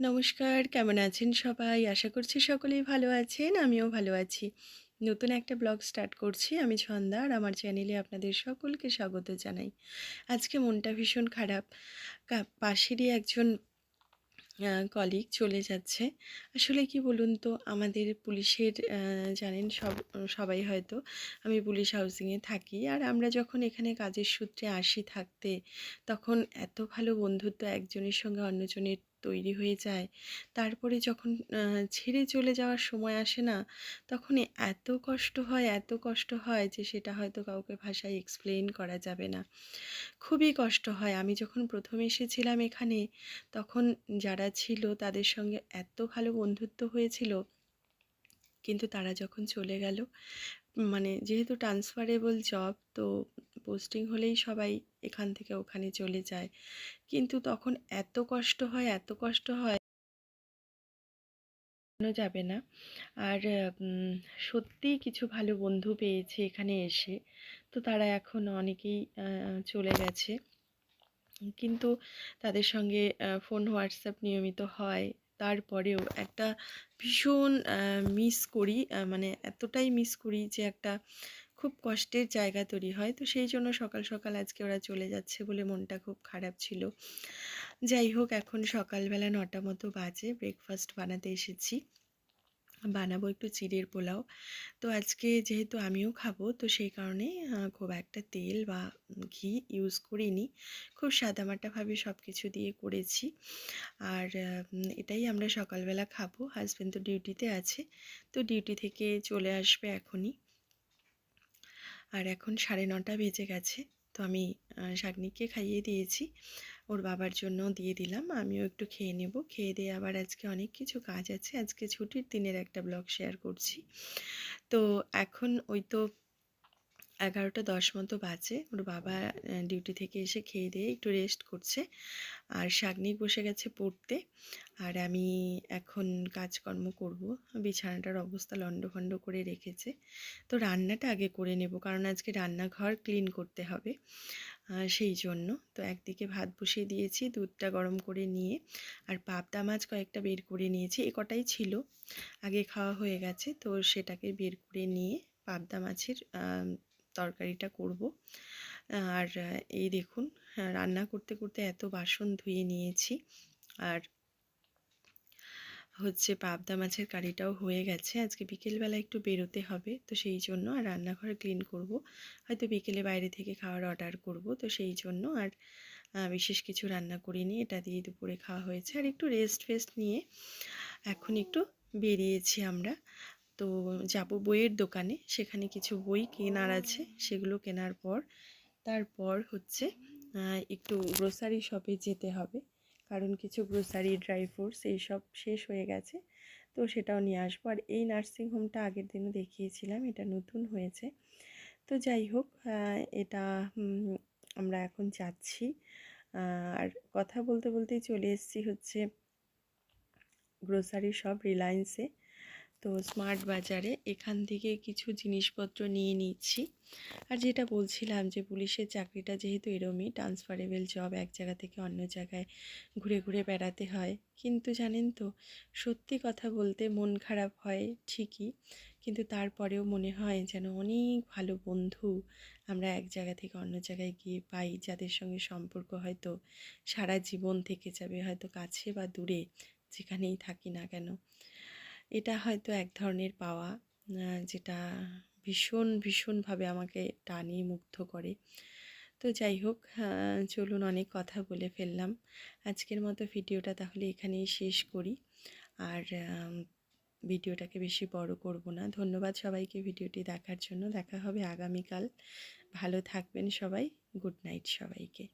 নমস্কার, কেমন আছেন সবাই? আশা করছি সকলেই ভালো আছেন, আমিও ভালো আছি। নতুন একটা ব্লগ স্টার্ট করছি, আমি ছন্দা আর আমার চ্যানেলে আপনাদের সকলকে স্বাগত জানাই। আজকে মনটা ভীষণ খারাপ। পাশেরই একজন কলিগ চলে যাচ্ছে। আসলে কি বলুন তো, আমাদের পুলিশের জানেন সব, সবাই হয়তো, আমি পুলিশ হাউসিংয়ে থাকি আর আমরা যখন এখানে কাজের সূত্রে আসি থাকতে, তখন এত ভালো বন্ধুত্ব একজনের সঙ্গে অন্যজনের তৈরি হয়ে যায়। তারপরে যখন ছেড়ে চলে যাওয়ার সময় আসে না তখন এত কষ্ট হয়, এত কষ্ট হয় যে সেটা হয়তো কাউকে ভাষায় এক্সপ্লেন করা যাবে না। খুবই কষ্ট হয়। আমি যখন প্রথম এসেছিলাম এখানে, তখন যারা ছিল তাদের সঙ্গে এত ভালো বন্ধুত্ব হয়েছিল, কিন্তু তারা যখন চলে গেল মানে যেহেতু ট্রান্সফারেবল জব তো পোস্টিং হলেই সবাই এখান থেকে ওখানে চলে যায়। কিন্তু তখন এত কষ্ট হয়, এত কষ্ট হয় যাবে না। আর সত্যিই কিছু ভালো বন্ধু পেয়েছি এখানে এসে। তো তারা এখন অনেকেই চলে গেছে। কিন্তু তাদের সঙ্গে ফোন, হোয়াটসঅ্যাপ নিয়মিত হয়। তারপরেও একটা ভীষণ মিস করি মানে এতটাই মিস করি যে একটা খুব কষ্টের জায়গা তৈরি হয়। তো সেই জন্য সকাল সকাল আজকে ওরা চলে যাচ্ছে বলে মনটা খুব খারাপ ছিল। যাই হোক, এখন সকালবেলা নটা মতো বাজে। ব্রেকফাস্ট বানাতে এসেছি। বানাবো একটু চিড়ের পোলাও। তো আজকে যেহেতু আমিও খাব, তো সেই কারণে খুব একটা তেল বা ঘি ইউজ করিনি। খুব সাদামাটাভাবে সব কিছু দিয়ে করেছি। আর এটাই আমরা সকালবেলা খাব। হাজব্যান্ড তো ডিউটিতে আছে। তো ডিউটি থেকে চলে আসবে এখনই। আর এখন সাড়ে নটা বেজে গেছে। তো আমি শাগনিককে খাইয়ে দিয়েছি। ওর বাবার জন্য দিয়ে দিলাম। আমিও একটু খেয়ে নেব। খেয়ে দিয়ে আবার আজকে অনেক কিছু কাজ আছে। আজকে ছুটির দিনের একটা ব্লগ শেয়ার করছি। তো এখন ওই তো এগারোটা দশ মতো বাজে। ওর বাবা ডিউটি থেকে এসে খেয়ে দিয়ে একটু রেস্ট করছে। আর শাগনিক বসে গেছে পড়তে। আর আমি এখন কাজকর্ম করব। বিছানাটার অবস্থা লণ্ডভণ্ড করে রেখেছে। তো রান্নাটা আগে করে নেব, কারণ আজকে রান্নাঘর ক্লিন করতে হবে সেই জন্য। তো একদিকে ভাত বসিয়ে দিয়েছি, দুধটা গরম করে নিয়ে। আর পাবদা মাছ কয়েকটা বের করে নিয়েছি, এ কটাই ছিল। আগে খাওয়া হয়ে গেছে, তো সেটাকে বের করে নিয়ে পাবদা মাছের তরকারিটা করব। আর, এই দেখুন, রান্না করতে করতে এত বাসন ধুয়ে নিয়েছি। আর হচ্ছে পাবদা মাছের কারিটাও হয়ে গেছে। আজকে বিকেলবেলা একটু বেরোতে হবে, তো সেই জন্য আর রান্নাঘর ক্লিন করব। হয়তো বিকেলে বাইরে থেকে খাওয়ার অর্ডার করব, তো সেই জন্য আর বিশেষ কিছু রান্না করিনি। এটা দিয়ে দুপুরে খাওয়া হয়েছে। আর একটু রেস্ট ফেস্ট নিয়ে এখন একটু বেরিয়েছি আমরা। তো যাব বইয়ের দোকানে। সেখানে কিছু বই কেনার আছে, সেগুলো কেনার পর তারপর হচ্ছে একটু গ্রোসারি শপে যেতে হবে। কারণ কিছু গ্রোসারি ড্রাই ফ্রুটস এইসব শেষ হয়ে গেছে, তো সেটাও নিয়ে আসব। আর এই নার্সিংহোমটা আগের দিনও দেখিয়েছিলাম, এটা নতুন হয়েছে। তো যাই হোক এটা আমরা এখন যাচ্ছি। আর কথা বলতে বলতেই চলে এসেছি হচ্ছে গ্রোসারি শপ রিলায়েন্সে তো স্মার্ট বাজারে এখান থেকে কিছু জিনিসপত্র নিয়ে নিচ্ছি। আর যেটা বলছিলাম যে পুলিশের চাকরিটা যেহেতু এরমই ট্রান্সফারেবল জব এক জায়গা থেকে অন্য জায়গায় ঘুরে ঘুরে বেড়াতে হয়। কিন্তু জানেন তো, সত্যি কথা বলতে মন খারাপ হয় ঠিকই, কিন্তু তারপরেও মনে হয় যেন অনেক ভালো বন্ধু আমরা এক জায়গা থেকে অন্য জায়গায় গিয়ে পাই, যাদের সঙ্গে সম্পর্ক হয়তো সারা জীবন থেকে যাবে, হয়তো কাছে বা দূরে যেখানেই থাকি না কেন। এটা হয়তো এক ধরনের পাওয়া যেটা ভীষণ, ভীষণভাবে আমাকে টানে, মুগ্ধ করে। তো যাই হোক চলুন অনেক কথা বলে ফেললাম। আজকের মতো ভিডিওটা তাহলে এখানেই শেষ করি। আর ভিডিওটাকে বেশি বড় করব না। ধন্যবাদ সবাইকে ভিডিওটি দেখার জন্য। দেখা হবে আগামীকাল। ভালো থাকবেন সবাই। গুড নাইট সবাইকে।